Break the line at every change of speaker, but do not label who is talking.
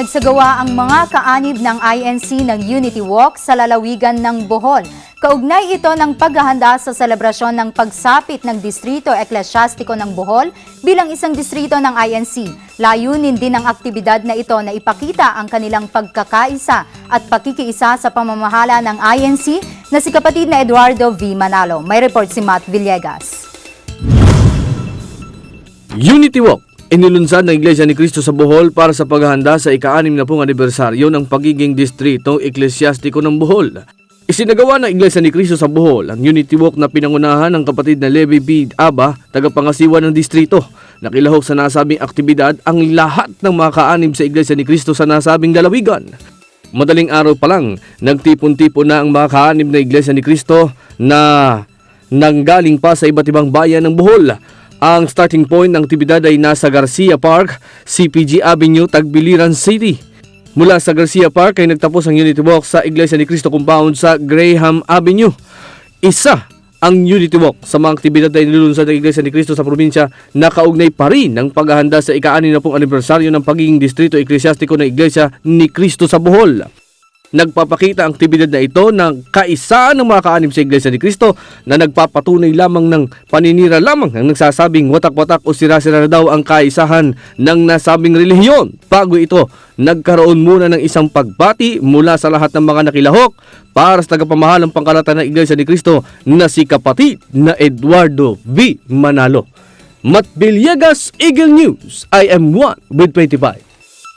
Nagsagawa ang mga kaanib ng INC ng Unity Walk sa lalawigan ng Bohol. Kaugnay ito ng paghahanda sa selebrasyon ng pagsapit ng Distrito Eklesyastiko ng Bohol bilang isang distrito ng INC. Layunin din ng aktibidad na ito na ipakita ang kanilang pagkakaisa at pakikiisa sa pamamahala ng INC na si kapatid na Eduardo V. Manalo. May report si Matt Villegas.
Unity Walk Inilunsad ng Iglesia ni Cristo sa Bohol para sa paghahanda sa ika-anim na pong anibersaryo ng pagiging distrito eklesyastiko ng Bohol. Isinagawa ng Iglesia ni Cristo sa Bohol ang Unity Walk na pinangunahan ng kapatid na Levi B. Aba, tagapangasiwa ng distrito. Nakilahok sa nasabing aktibidad ang lahat ng mga kaanib sa Iglesia ni Cristo sa nasabing lalawigan. Madaling araw pa lang, nagtipon-tipon na ang mga kaanib na Iglesia ni Cristo na nanggaling pa sa iba't ibang bayan ng Bohol. Ang starting point ng aktibidad ay nasa Garcia Park, CPG Avenue, Tagbiliran City. Mula sa Garcia Park ay nagtapos ang Unity Walk sa Iglesia ni Cristo Compound sa Graham Avenue. Isa ang Unity Walk sa mga aktibidad na inilulunsad ng Iglesia ni Cristo sa probinsya na kaugnay pa rin ng paghahanda sa ika-anim na pong anibersaryo ng pagiging distrito eklesyastiko ng Iglesia ni Cristo sa Bohol. Nagpapakita ang aktibidad na ito ng kaisaan ng mga kaanib sa Iglesia ni Cristo na nagpapatunay lamang ng paninira lamang ng nagsasabing watak-watak o sira-sira na daw ang kaisahan ng nasabing relihiyon. Bago ito, nagkaroon muna ng isang pagbati mula sa lahat ng mga nakilahok para sa tagapamahalang pangkalatan ng Iglesia ni Cristo na si kapatid na Eduardo V. Manalo. Matt Villegas, Eagle News. I am one with 25.